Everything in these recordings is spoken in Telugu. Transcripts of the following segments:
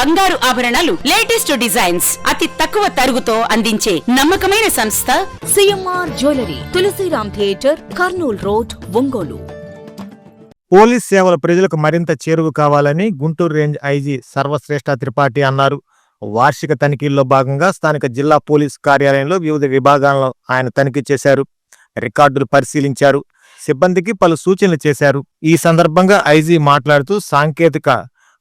బంగారు ఆభరణాలు లేటెస్ట్ డిజైన్స్. అతి తక్కువ తరుగుతో అందించే నమ్మకమైన సంస్థ CMR jewellery Tulasiram theatre Kurnool road Ongole. Police సేవలు ప్రజలకు మరింత చేరువు కావాలని గుంటూరు రేంజ్ ఐజీ సర్వశ్రేష్ఠ త్రిపాఠి అన్నారు. వార్షిక తనిఖీల్లో భాగంగా స్థానిక జిల్లా పోలీస్ కార్యాలయంలో వివిధ విభాగాల్లో ఆయన తనిఖీ చేశారు. రికార్డులు పరిశీలించారు. సిబ్బందికి పలు సూచనలు చేశారు. ఈ సందర్భంగా ఐజీ మాట్లాడుతూ సాంకేతిక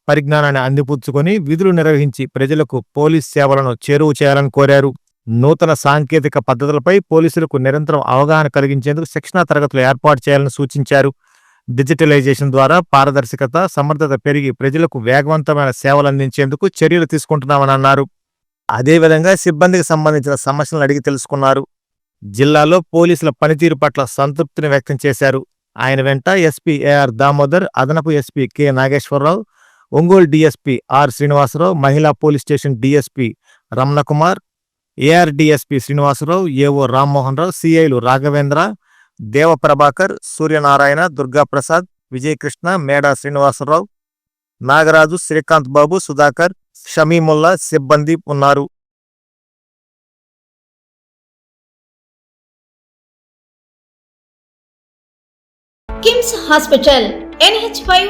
పరిజ్ఞానాన్ని అందిపుచ్చుకొని విధులు నిర్వహించి ప్రజలకు పోలీస్ సేవలను చేరువ చేయాలని కోరారు. నూతన సాంకేతిక పద్ధతులపై పోలీసులకు నిరంతరం అవగాహన కలిగించేందుకు శిక్షణా తరగతులు ఏర్పాటు చేయాలని సూచించారు. డిజిటలైజేషన్ ద్వారా పారదర్శకత సమర్థత పెరిగి ప్రజలకు వేగవంతమైన సేవలు అందించేందుకు చర్యలు తీసుకుంటున్నామని అన్నారు. అదేవిధంగా సిబ్బందికి సంబంధించిన సమస్యలను అడిగి తెలుసుకున్నారు. జిల్లాలో పోలీసుల పనితీరు పట్ల సంతృప్తిని వ్యక్తం చేశారు. ఆయన వెంట ఎస్పీ ఏఆర్ దామోదర్ అదనపు SP K Nageswararao Ongole DSP R Srinivasarao మహిళా police station DSP Ramanakumar AR DSP Srinivasarao AO Rammohan Rao సిఐలు Raghavendra Devaprabhakar Suryanarayana Durgaprasad Vijayakrishna Meda Srinivasarao Nagaraju Srikanth Babu Sudhakar Shamimulla సిబ్బంది ఉన్నారు. KIMS hospital NH five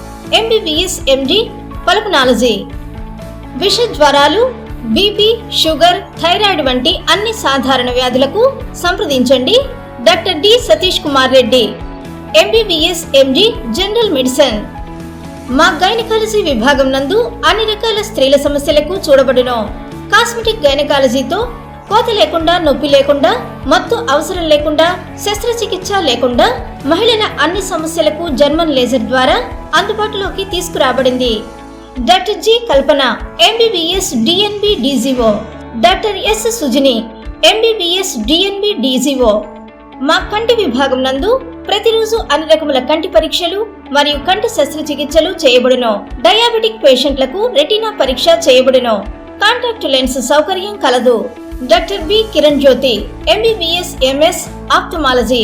MBBS MD pulmonology విష జ్వరాలు బీపీ షుగర్ థైరాయిడ్ వంటి అన్ని సాధారణ వ్యాధులకు సంప్రదించండి. Doctor D Satish Kumar Reddy. MBBS MD general medicine. మా గైనకాలజీ విభాగం నందు అన్ని రకాల స్త్రీల సమస్యలకు చూడబడును. కాస్మెటిక్ గైనకాలజీతో కోత లేకుండా నొప్పి లేకుండా మత్తు అవసరం లేకుండా శస్త్రచికిత్స లేకుండా మహిళల అన్ని సమస్యలకు జర్మన్ లేజర్ ద్వారా అందుబాటులోకి తీసుకురాబడింది. Doctor G Kalpana MBBS DNB DGO doctor S Sujini MBBS DNB DGO మా కంటి విభాగం నందు ప్రతిరోజు అన్ని రకముల కంటి పరీక్షలు మరియు కంటి శస్త్రచికిత్సలు చేయబడును. డయాబెటిక్ పేషెంట్లకు రెటీనా పరీక్ష చేయబడును. కాంటాక్ట్ లెన్స్ సౌకర్యం కలదు. Doctor B Kiran Jyothi MBBS MS ophthalmology.